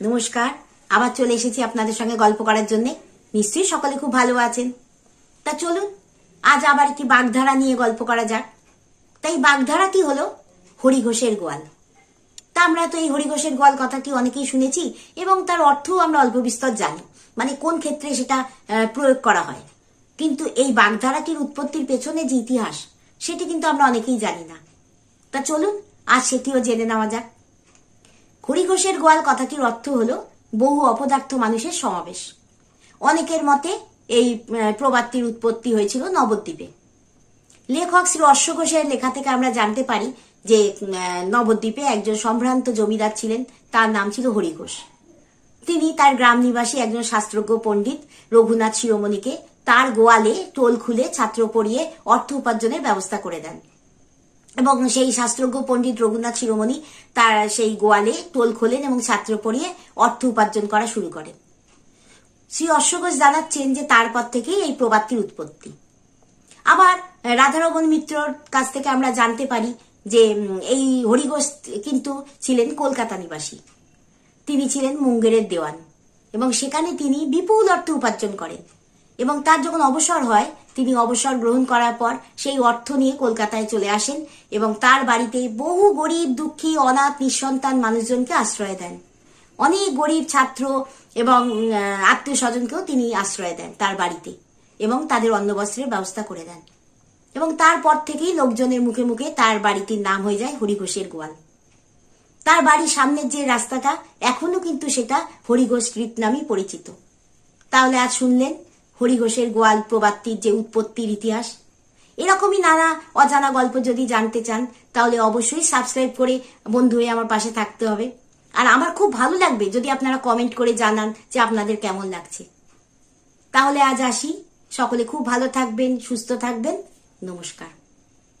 নমস্কার, আবার চলে এসেছি আপনাদের সঙ্গে গল্প করার জন্য। নিশ্চয়ই সকলে খুব ভালো আছেন। তা চলুন, আজ আবার একটি বাগধারা নিয়ে গল্প করা যাক। তাই বাগধারা কি হলো? হরিঘোষের গোয়াল। তা আমরা তো এই হরিঘোষের গোয়াল কথাটি অনেকেই শুনেছি, এবং তার অর্থও আমরা অল্প বিস্তর জানি মানে কোন ক্ষেত্রে সেটা প্রয়োগ করা হয়। কিন্তু এই বাগধারাটির উৎপত্তির পেছনে যে ইতিহাস, সেটি কিন্তু আমরা অনেকেই জানি না। তা চলুন, আজ সেটিও জেনে নেওয়া যাক। হরিঘোষের গোয়াল কথাটির অর্থ হলো বহু অপদার্থ মানুষের সমাবেশ। অনেকের মতে এই প্রবাদটির উৎপত্তি হয়েছিল নবদ্বীপে। লেখক শ্রী অশ্ব ঘোষের লেখা থেকে আমরা জানতে পারি যে নবদ্বীপে একজন সম্ভ্রান্ত জমিদার ছিলেন, তার নাম ছিল হরি ঘোষ তিনি তার গ্রাম নিবাসী একজন শাস্ত্রজ্ঞ পণ্ডিত রঘুনাথ শিরোমণিকে তার গোয়ালে টোল খুলে ছাত্র পড়িয়ে অর্থ উপার্জনের ব্যবস্থা করে দেন। এবং সেই শাস্ত্রজ্ঞ পণ্ডিত রঘুনাথ শিরোমণি তার সেই গোয়ালে টোল খোলেন এবং ছাত্র পড়িয়ে অর্থ উপার্জন করা শুরু করেন। শ্রী অশ্বঘোষ জানাচ্ছেন যে তারপর থেকেই এই প্রবাদটির উৎপত্তি। আবার রাধারমন মিত্রর কাছ থেকে আমরা জানতে পারি যে এই হরিঘোষ কিন্তু ছিলেন কলকাতা নিবাসী। তিনি ছিলেন মুঙ্গেরের দেওয়ান এবং সেখানে তিনি বিপুল অর্থ উপার্জন করেন এবং তার যখন অবসর হয় তিনি অবসর গ্রহণ করার পর সেই অর্থ নিয়ে কলকাতায় চলে আসেন এবং তার বাড়িতে বহু গরিব, দুঃখী, অনাথ, নিঃসন্তান মানুষজনকে আশ্রয় দেন। অনেক গরিব ছাত্র এবং আত্মীয় স্বজনকেও তিনি আশ্রয় দেন তার বাড়িতে এবং তাদের অন্নবস্ত্রের ব্যবস্থা করে দেন। এবং তারপর থেকেই লোকজনের মুখে মুখে তার বাড়িটির নাম হয়ে যায় হরিঘোষের গোয়াল। তার বাড়ির সামনের যে রাস্তাটা এখনও কিন্তু সেটা হরিঘোষ স্ট্রিট নামেই পরিচিত। তাহলে আজ শুনলেন হরিঘোষের গোয়াল প্রবাদটির যে উৎপত্তির ইতিহাস। এরকমই নানা অজানা গল্প যদি জানতে চান, তাহলে অবশ্যই সাবস্ক্রাইব করে বন্ধু হয়ে আমার পাশে থাকতে হবে। আর আমার খুব ভালো লাগবে যদি আপনারা কমেন্ট করে জানান যে আপনাদের কেমন লাগছে। তাহলে আজ আসি। সকলে খুব ভালো থাকবেন, সুস্থ থাকবেন। নমস্কার।